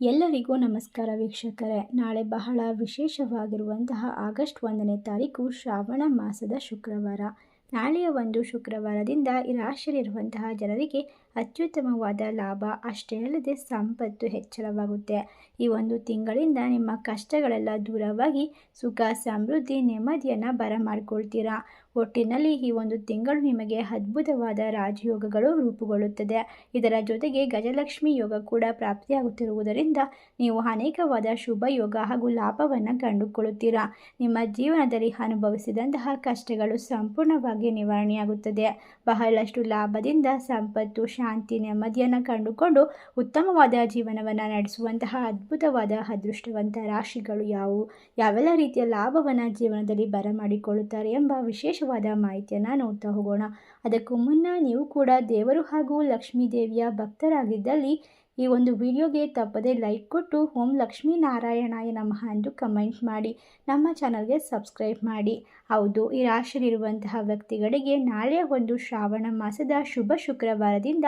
ಎಲ್ಲರಿಗೂ ನಮಸ್ಕಾರ ವೀಕ್ಷಕರೇ. ನಾಳೆ ಬಹಳ ವಿಶೇಷವಾಗಿರುವಂತಹ ಆಗಸ್ಟ್ ಒಂದನೇ ತಾರೀಕು ಶ್ರಾವಣ ಮಾಸದ ಶುಕ್ರವಾರ. ನಾಳೆಯ ಒಂದು ಶುಕ್ರವಾರದಿಂದ ಈ ರಾಶಿಯಲ್ಲಿರುವಂತಹ ಜನರಿಗೆ ಅತ್ಯುತ್ತಮವಾದ ಲಾಭ ಅಷ್ಟೇ ಅಲ್ಲದೆ ಸಂಪತ್ತು ಹೆಚ್ಚಳವಾಗುತ್ತೆ. ಈ ಒಂದು ತಿಂಗಳಿಂದ ನಿಮ್ಮ ಕಷ್ಟಗಳೆಲ್ಲ ದೂರವಾಗಿ ಸುಖ, ಸಮೃದ್ಧಿ, ನೆಮ್ಮದಿಯನ್ನು ಬರಮಾಡ್ಕೊಳ್ತೀರಾ? ಒಟ್ಟಿನಲ್ಲಿ ಈ ಒಂದು ತಿಂಗಳು ನಿಮಗೆ ಅದ್ಭುತವಾದ ರಾಜಯೋಗಗಳು ರೂಪುಗೊಳ್ಳುತ್ತದೆ. ಇದರ ಜೊತೆಗೆ ಗಜಲಕ್ಷ್ಮಿ ಯೋಗ ಕೂಡ ಪ್ರಾಪ್ತಿಯಾಗುತ್ತಿರುವುದರಿಂದ ನೀವು ಅನೇಕವಾದ ಶುಭ ಯೋಗ ಹಾಗೂ ಲಾಭವನ್ನು ಕಂಡುಕೊಳ್ಳುತ್ತೀರಾ? ನಿಮ್ಮ ಜೀವನದಲ್ಲಿ ಅನುಭವಿಸಿದಂತಹ ಕಷ್ಟಗಳು ಸಂಪೂರ್ಣವಾಗಿ ನಿವಾರಣೆಯಾಗುತ್ತದೆ. ಬಹಳಷ್ಟು ಲಾಭದಿಂದ ಸಂಪತ್ತು, ಶಾಂತಿ, ನೆಮ್ಮದಿಯನ್ನು ಕಂಡುಕೊಂಡು ಉತ್ತಮವಾದ ಜೀವನವನ್ನು ನಡೆಸುವಂತಹ ಅದ್ಭುತವಾದ, ಅದೃಷ್ಟವಂತ ರಾಶಿಗಳು ಯಾವುವು? ಯಾವೆಲ್ಲ ರೀತಿಯ ಲಾಭವನ್ನು ಜೀವನದಲ್ಲಿ ಬರಮಾಡಿಕೊಳ್ಳುತ್ತಾರೆ ಎಂಬ ವಿಶೇಷವಾದ ಮಾಹಿತಿಯನ್ನು ನೋಡ್ತಾ ಹೋಗೋಣ. ಅದಕ್ಕೂ ಮುನ್ನ ನೀವು ಕೂಡ ದೇವರು ಹಾಗೂ ಲಕ್ಷ್ಮೀ ದೇವಿಯ ಭಕ್ತರಾಗಿದ್ದಲ್ಲಿ ಈ ಒಂದು ವಿಡಿಯೋಗೆ ತಪ್ಪದೆ ಲೈಕ್ ಕೊಟ್ಟು ಓಂ ಲಕ್ಷ್ಮೀ ನಾರಾಯಣಾಯ ನಮಃ ಎಂದು ಕಮೆಂಟ್ ಮಾಡಿ. ನಮ್ಮ ಚಾನಲ್ಗೆ ಸಬ್ಸ್ಕ್ರೈಬ್ ಮಾಡಿ. ಹೌದು, ಈ ರಾಶಿಯಲ್ಲಿರುವಂತಹ ವ್ಯಕ್ತಿಗಳಿಗೆ ನಾಳೆ ಒಂದು ಶ್ರಾವಣ ಮಾಸದ ಶುಭ ಶುಕ್ರವಾರದಿಂದ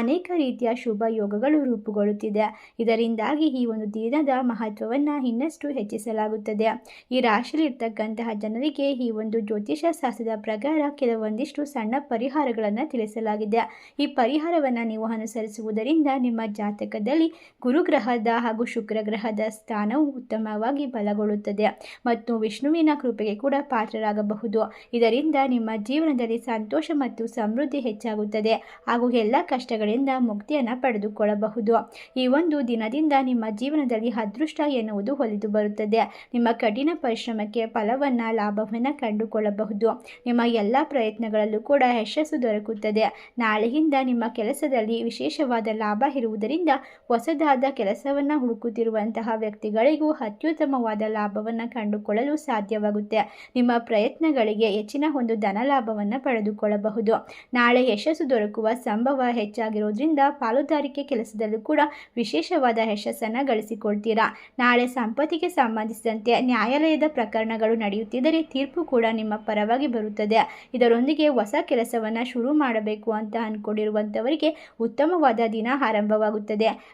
ಅನೇಕ ರೀತಿಯ ಶುಭ ಯೋಗಗಳು ರೂಪುಗೊಳ್ಳುತ್ತಿದೆ. ಇದರಿಂದಾಗಿ ಈ ಒಂದು ದಿನದ ಮಹತ್ವವನ್ನು ಇನ್ನಷ್ಟು ಹೆಚ್ಚಿಸಲಾಗುತ್ತದೆ. ಈ ರಾಶಿಯಲ್ಲಿರ್ತಕ್ಕಂತಹ ಜನರಿಗೆ ಈ ಒಂದು ಜ್ಯೋತಿಷ ಶಾಸ್ತ್ರದ ಪ್ರಕಾರ ಕೆಲವೊಂದಿಷ್ಟು ಸಣ್ಣ ಪರಿಹಾರಗಳನ್ನು ತಿಳಿಸಲಾಗಿದೆ. ಈ ಪರಿಹಾರವನ್ನು ನೀವು ಅನುಸರಿಸುವುದರಿಂದ ನಿಮ್ಮ ಜಾತಕದಲ್ಲಿ ಗುರುಗ್ರಹದ ಹಾಗೂ ಶುಕ್ರ ಗ್ರಹದ ಸ್ಥಾನವು ಉತ್ತಮವಾಗಿ ಬಲಗೊಳ್ಳುತ್ತದೆ ಮತ್ತು ವಿಷ್ಣುವಿನ ಕೃಪೆಗೆ ಕೂಡ ಪಾತ್ರರಾಗಬಹುದು. ಇದರಿಂದ ನಿಮ್ಮ ಜೀವನದಲ್ಲಿ ಸಂತೋಷ ಮತ್ತು ಸಮೃದ್ಧಿ ಹೆಚ್ಚಾಗುತ್ತದೆ ಹಾಗೂ ಎಲ್ಲ ಕಷ್ಟಗಳಿಂದ ಮುಕ್ತಿಯನ್ನು ಪಡೆದುಕೊಳ್ಳಬಹುದು. ಈ ಒಂದು ದಿನದಿಂದ ನಿಮ್ಮ ಜೀವನದಲ್ಲಿ ಅದೃಷ್ಟ ಎನ್ನುವುದು ಹೊಲಿದು ಬರುತ್ತದೆ. ನಿಮ್ಮ ಕಠಿಣ ಪರಿಶ್ರಮಕ್ಕೆ ಫಲವನ್ನು ಲಾಭವನ್ನು ಕಂಡುಕೊಳ್ಳಬಹುದು. ನಿಮ್ಮ ಎಲ್ಲ ಪ್ರಯತ್ನಗಳಲ್ಲೂ ಕೂಡ ಯಶಸ್ಸು ದೊರಕುತ್ತದೆ. ನಾಳೆಯಿಂದ ನಿಮ್ಮ ಕೆಲಸದಲ್ಲಿ ವಿಶೇಷವಾದ ಲಾಭ ಇರುವುದರಿಂದ ಹೊಸದಾದ ಕೆಲಸವನ್ನು ಹುಡುಕುತ್ತಿರುವಂತಹ ವ್ಯಕ್ತಿಗಳಿಗೂ ಅತ್ಯುತ್ತಮವಾದ ಲಾಭವನ್ನು ಕಂಡುಕೊಳ್ಳಲು ಸಾಧ್ಯವಾಗುತ್ತೆ. ನಿಮ್ಮ ಪ್ರಯತ್ನಗಳಿಗೆ ಹೆಚ್ಚಿನ ಒಂದು ಧನ ಲಾಭವನ್ನು ಪಡೆದುಕೊಳ್ಳಬಹುದು. ನಾಳೆ ಯಶಸ್ಸು ದೊರಕುವ ಸಂಭವ ಹೆಚ್ಚಾಗಿರೋದ್ರಿಂದ ಪಾಲುದಾರಿಕೆ ಕೆಲಸದಲ್ಲೂ ಕೂಡ ವಿಶೇಷವಾದ ಯಶಸ್ಸನ್ನು ಗಳಿಸಿಕೊಳ್ತೀರಾ? ನಾಳೆ ಸಂಪತ್ತಿಗೆ ಸಂಬಂಧಿಸಿದಂತೆ ನ್ಯಾಯಾಲಯದ ಪ್ರಕರಣಗಳು ನಡೆಯುತ್ತಿದ್ದರೆ ತೀರ್ಪು ಕೂಡ ನಿಮ್ಮ ಪರವಾಗಿ ಬರುತ್ತದೆ. ಇದರೊಂದಿಗೆ ಹೊಸ ಕೆಲಸವನ್ನು ಶುರು ಮಾಡಬೇಕು ಅಂತ ಅಂದ್ಕೊಂಡಿರುವಂಥವರಿಗೆ ಉತ್ತಮವಾದ ದಿನ ಆರಂಭವಾಗುತ್ತದೆ.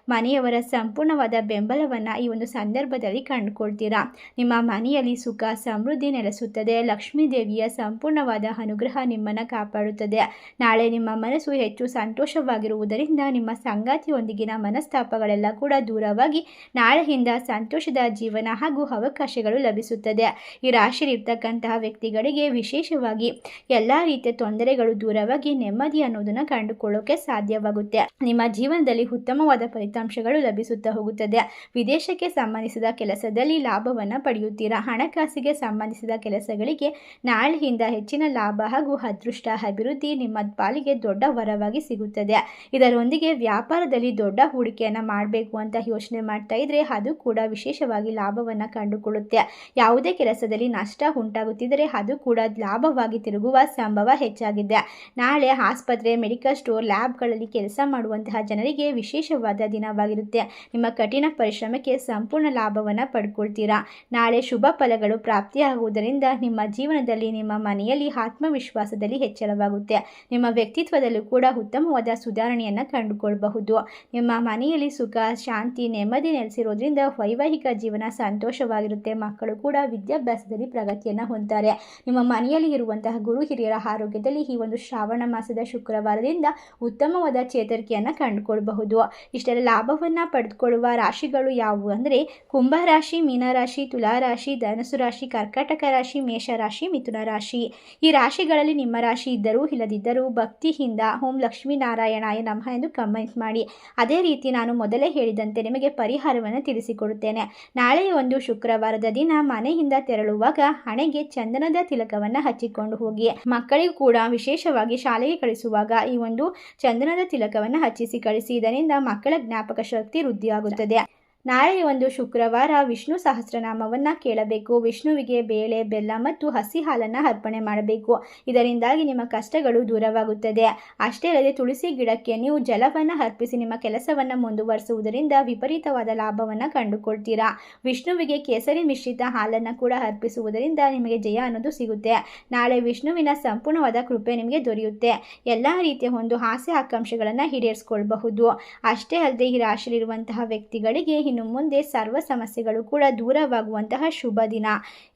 ಮನೆಯವರ ಸಂಪೂರ್ಣವಾದ ಬೆಂಬಲವನ್ನು ಈ ಒಂದು ಸಂದರ್ಭದಲ್ಲಿ ಕಂಡುಕೊಳ್ತೀರಾ? ನಿಮ್ಮ ಮನೆಯಲ್ಲಿ ಸುಖ, ಸಮೃದ್ಧಿ ನೆಲೆಸುತ್ತದೆ. ಲಕ್ಷ್ಮೀ ದೇವಿಯ ಸಂಪೂರ್ಣವಾದ ಅನುಗ್ರಹ ನಿಮ್ಮನ್ನು ಕಾಪಾಡುತ್ತದೆ. ನಾಳೆ ನಿಮ್ಮ ಮನಸ್ಸು ಹೆಚ್ಚು ಸಂತೋಷವಾಗಿರುವುದರಿಂದ ನಿಮ್ಮ ಸಂಗಾತಿಯೊಂದಿಗಿನ ಮನಸ್ತಾಪಗಳೆಲ್ಲ ಕೂಡ ದೂರವಾಗಿ ನಾಳೆಯಿಂದ ಸಂತೋಷದ ಜೀವನ ಹಾಗೂ ಅವಕಾಶಗಳು ಲಭಿಸುತ್ತದೆ. ಈ ರಾಶಿಯಲ್ಲಿರ್ತಕ್ಕಂತಹ ವ್ಯಕ್ತಿಗಳಿಗೆ ವಿಶೇಷವಾಗಿ ಎಲ್ಲ ರೀತಿಯ ತೊಂದರೆಗಳು ದೂರವಾಗಿ ನೆಮ್ಮದಿ ಅನ್ನೋದನ್ನು ಕಂಡುಕೊಳ್ಳೋಕೆ ಸಾಧ್ಯವಾಗುತ್ತೆ. ನಿಮ್ಮ ಜೀವನದಲ್ಲಿ ಉತ್ತಮವಾದ ಫಲಿತಾಂಶಗಳು ಲಭಿಸುತ್ತಾ ಹೋಗುತ್ತದೆ. ವಿದೇಶಕ್ಕೆ ಸಂಬಂಧಿಸಿದ ಕೆಲಸದಲ್ಲಿ ಲಾಭವನ್ನು ಪಡೆಯುತ್ತೀರಾ? ಹಣಕಾಸಿಗೆ ಸಂಬಂಧಿಸಿದ ಕೆಲಸಗಳಿಗೆ ನಾಳೆಯಿಂದ ಹೆಚ್ಚಿನ ಲಾಭ ಹಾಗೂ ಅದೃಷ್ಟ ಅಭಿವೃದ್ಧಿ ನಿಮ್ಮ ಪಾಲಿಗೆ ದೊಡ್ಡ ವರವಾಗಿ ಸಿಗುತ್ತದೆ. ಇದರೊಂದಿಗೆ ವ್ಯಾಪಾರದಲ್ಲಿ ದೊಡ್ಡ ಹೂಡಿಕೆಯನ್ನು ಮಾಡಬೇಕು ಅಂತ ಯೋಚನೆ ಮಾಡ್ತಾ ಇದ್ರೆ ಅದು ಕೂಡ ವಿಶೇಷವಾಗಿ ಲಾಭವನ್ನು ಕಂಡುಕೊಳ್ಳುತ್ತೆ. ಯಾವುದೇ ಕೆಲಸದಲ್ಲಿ ನಷ್ಟ ಉಂಟಾಗುತ್ತಿದ್ದರೆ ಅದು ಕೂಡ ಲಾಭವಾಗಿ ತಿರುಗುವ ಸಂಭವ ಹೆಚ್ಚಾಗಿದೆ. ನಾಳೆ ಆಸ್ಪತ್ರೆ, ಮೆಡಿಕಲ್ ಸ್ಟೋರ್, ಲ್ಯಾಬ್ಗಳಲ್ಲಿ ಕೆಲಸ ಮಾಡುವಂತಹ ಜನರಿಗೆ ವಿಶೇಷವಾದ ದಿನವಾಗಿರುತ್ತೆ. ನಿಮ್ಮ ಕಠಿಣ ಪರಿಶ್ರಮಕ್ಕೆ ಸಂಪೂರ್ಣ ಲಾಭವನ್ನು ಪಡ್ಕೊಳ್ತೀರಾ? ನಾಳೆ ಶುಭ ಫಲಗಳು ಪ್ರಾಪ್ತಿಯಾಗುವುದರಿಂದ ನಿಮ್ಮ ಜೀವನದಲ್ಲಿ, ನಿಮ್ಮ ಮನೆಯಲ್ಲಿ ಆತ್ಮವಿಶ್ವಾಸದಲ್ಲಿ ಹೆಚ್ಚಳವಾಗುತ್ತೆ. ನಿಮ್ಮ ವ್ಯಕ್ತಿತ್ವದಲ್ಲೂ ಕೂಡ ಉತ್ತಮವಾದ ಸುಧಾರಣೆಯನ್ನು ಕಂಡುಕೊಳ್ಳಬಹುದು ನಿಮ್ಮ ಮನೆಯಲ್ಲಿ ಸುಖ, ಶಾಂತಿ, ನೆಮ್ಮದಿ ನೆಲೆಸಿರೋದ್ರಿಂದ ವೈವಾಹಿಕ ಜೀವನ ಸಂತೋಷವಾಗಿರುತ್ತೆ. ಮಕ್ಕಳು ಕೂಡ ವಿದ್ಯಾಭ್ಯಾಸದಲ್ಲಿ ಪ್ರಗತಿಯನ್ನು ಹೊಂದ್ತಾರೆ. ನಿಮ್ಮ ಮನೆಯಲ್ಲಿ ಇರುವಂತಹ ಗುರು ಹಿರಿಯರ ಆರೋಗ್ಯದಲ್ಲಿ ಈ ಒಂದು ಶ್ರಾವಣ ಮಾಸದ ಶುಕ್ರವಾರದಿಂದ ಉತ್ತಮವಾದ ಚೇತರಿಕೆಯನ್ನು ಕಂಡುಕೊಳ್ಬಹುದು. ಇಷ್ಟೆಲ್ಲ ಲಾಭವನ್ನು ಪಡೆದುಕೊಳ್ಳುವ ರಾಶಿಗಳು ಯಾವುವು ಅಂದರೆ ಕುಂಭರಾಶಿ ಮೀನರಾಶಿ ತುಲಾರಾಶಿ ಧನಸು ರಾಶಿ ಕರ್ಕಾಟಕ ರಾಶಿ ಮೇಷರಾಶಿ ಮಿಥುನ ರಾಶಿ. ಈ ರಾಶಿಗಳಲ್ಲಿ ನಿಮ್ಮ ರಾಶಿ ಇದ್ದರೂ ಇಲ್ಲದಿದ್ದರೂ ಭಕ್ತಿಯಿಂದ ಓಂ ಲಕ್ಷ್ಮೀ ನಾರಾಯಣಾಯ ನಮಃ ಎಂದು ಕಮೆಂಟ್ ಮಾಡಿ. ಅದೇ ರೀತಿ ನಾನು ಮೊದಲೇ ಹೇಳಿದಂತೆ ನಿಮಗೆ ಪರಿಹಾರವನ್ನು ತಿಳಿಸಿಕೊಡುತ್ತೇನೆ. ನಾಳೆಯ ಒಂದು ಶುಕ್ರವಾರದ ದಿನ ಮನೆಯಿಂದ ತೆರಳುವಾಗ ಹಣೆಗೆ ಚಂದನದ ತಿಲಕವನ್ನು ಹಚ್ಚಿಕೊಂಡು ಹೋಗಿ. ಮಕ್ಕಳಿಗೂ ಕೂಡ ವಿಶೇಷವಾಗಿ ಶಾಲೆಗೆ ಕಳಿಸುವಾಗ ಈ ಒಂದು ಚಂದನದ ತಿಲಕವನ್ನು ಹಚ್ಚಿಸಿ ಕಳಿಸಿ. ಇದರಿಂದ ಮಕ್ಕಳ ಜ್ಞಾಪಕ ಶಕ್ತಿ ವೃದ್ಧಿಯಾಗುತ್ತದೆ. ನಾಳೆ ಒಂದು ಶುಕ್ರವಾರ ವಿಷ್ಣು ಸಹಸ್ರನಾಮವನ್ನು ಕೇಳಬೇಕು. ವಿಷ್ಣುವಿಗೆ ಬೇಳೆ, ಬೆಲ್ಲ ಮತ್ತು ಹಸಿ ಹಾಲನ್ನು ಅರ್ಪಣೆ ಮಾಡಬೇಕು. ಇದರಿಂದಾಗಿ ನಿಮ್ಮ ಕಷ್ಟಗಳು ದೂರವಾಗುತ್ತದೆ. ಅಷ್ಟೇ ಅಲ್ಲದೆ ತುಳಸಿ ಗಿಡಕ್ಕೆ ನೀವು ಜಲವನ್ನು ಅರ್ಪಿಸಿ ನಿಮ್ಮ ಕೆಲಸವನ್ನು ಮುಂದುವರಿಸುವುದರಿಂದ ವಿಪರೀತವಾದ ಲಾಭವನ್ನು ಕಂಡುಕೊಳ್ತೀರಾ. ವಿಷ್ಣುವಿಗೆ ಕೇಸರಿ ಮಿಶ್ರಿತ ಹಾಲನ್ನು ಕೂಡ ಅರ್ಪಿಸುವುದರಿಂದ ನಿಮಗೆ ಜಯ ಅನ್ನೋದು ಸಿಗುತ್ತೆ. ನಾಳೆ ವಿಷ್ಣುವಿನ ಸಂಪೂರ್ಣವಾದ ಕೃಪೆ ನಿಮಗೆ ದೊರೆಯುತ್ತೆ. ಎಲ್ಲ ರೀತಿಯ ಒಂದು ಆಸೆ ಆಕಾಂಕ್ಷೆಗಳನ್ನು ಈಡೇರಿಸ್ಕೊಳ್ಬಹುದು. ಅಷ್ಟೇ ಅಲ್ಲದೆ ಈ ರಾಶಿಯಲ್ಲಿರುವಂತಹ ವ್ಯಕ್ತಿಗಳಿಗೆ ಇನ್ನು ಮುಂದೆ ಸರ್ವ ಸಮಸ್ಯೆಗಳು ಕೂಡ ದೂರವಾಗುವಂತಹ ಶುಭ ದಿನ.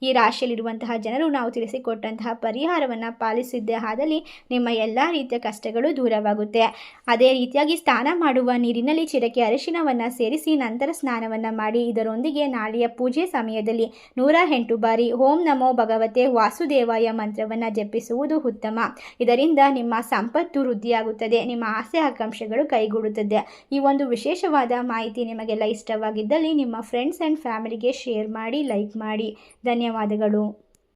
ಈ ರಾಶಿಯಲ್ಲಿರುವಂತಹ ಜನರು ನಾವು ತಿಳಿಸಿಕೊಟ್ಟಂತಹ ಪರಿಹಾರವನ್ನು ಪಾಲಿಸಿದ್ದೇ ಆದಲ್ಲಿ ನಿಮ್ಮ ಎಲ್ಲ ರೀತಿಯ ಕಷ್ಟಗಳು ದೂರವಾಗುತ್ತೆ. ಅದೇ ರೀತಿಯಾಗಿ ಸ್ನಾನ ಮಾಡುವ ನೀರಿನಲ್ಲಿ ಚಿರಕೆ ಅರಿಶಿನವನ್ನು ಸೇರಿಸಿ ನಂತರ ಸ್ನಾನವನ್ನು ಮಾಡಿ ಇದರೊಂದಿಗೆ ನಾಳೆಯ ಪೂಜೆ ಸಮಯದಲ್ಲಿ ನೂರ ಎಂಟು ಬಾರಿ ಓಂ ನಮೋ ಭಗವತೆ ವಾಸುದೇವಾಯ ಮಂತ್ರವನ್ನು ಜಪಿಸುವುದು ಉತ್ತಮ. ಇದರಿಂದ ನಿಮ್ಮ ಸಂಪತ್ತು ವೃದ್ಧಿಯಾಗುತ್ತದೆ, ನಿಮ್ಮ ಆಸೆ ಆಕಾಂಕ್ಷೆಗಳು ಕೈಗೂಡುತ್ತದೆ. ಈ ಒಂದು ವಿಶೇಷವಾದ ಮಾಹಿತಿ ನಿಮಗೆಲ್ಲ ಇಷ್ಟವಾಗಿದ್ದಲ್ಲಿ ನಿಮ್ಮ ಫ್ರೆಂಡ್ಸ್ ಆ್ಯಂಡ್ ಫ್ಯಾಮಿಲಿಗೆ ಶೇರ್ ಮಾಡಿ ಲೈಕ್ ಮಾಡಿ. ಧನ್ಯವಾದಗಳು.